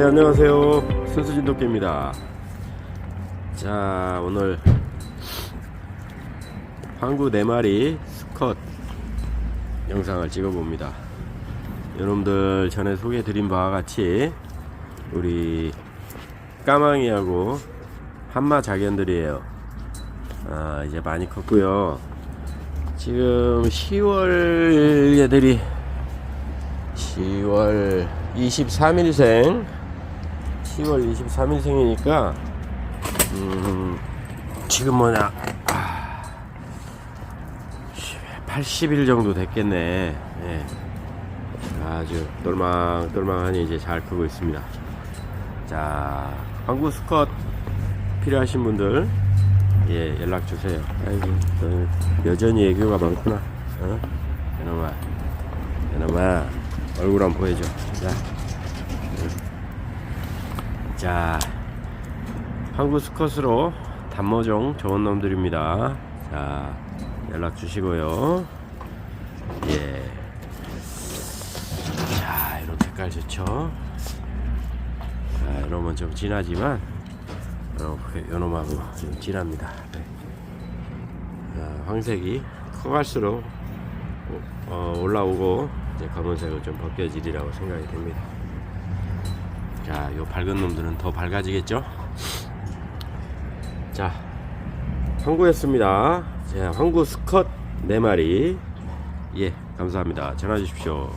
네 안녕하세요. 순수진 도끼입니다. 자 오늘 황구 4마리 수컷 영상을 찍어봅니다. 여러분들 전에 소개해드린 바와 같이 우리 까망이하고 한마 자견들이에요. 아 이제 많이 컸고요. 지금 10월 애들이 10월 23일생 10월 23일 생이니까 음, 지금 뭐냐. 아, 80일 정도 됐겠네. 예. 아주 똘망똘망하니 이제 잘 크고 있습니다. 자 한국 수컷 필요하신 분들 예 연락 주세요. 아이고 너 여전히 애교가 많구나. 어? 이놈아 이놈아 얼굴 한번 보여줘. 자, 자 한국 수컷으로 단모종 좋은 놈들입니다 자 연락 주시고요 예. 자 이런 색깔 좋죠 자 이놈은 좀 진하지만 요, 요놈하고 좀 진합니다 네. 자, 황색이 커갈수록 어, 올라오고 이제 검은색은 좀 벗겨지리라고 생각이 됩니다. 자, 요 밝은 놈들은 더 밝아지겠죠? 자, 황구였습니다. 자, 황구 수컷 4마리. 예, 감사합니다. 전화 주십시오.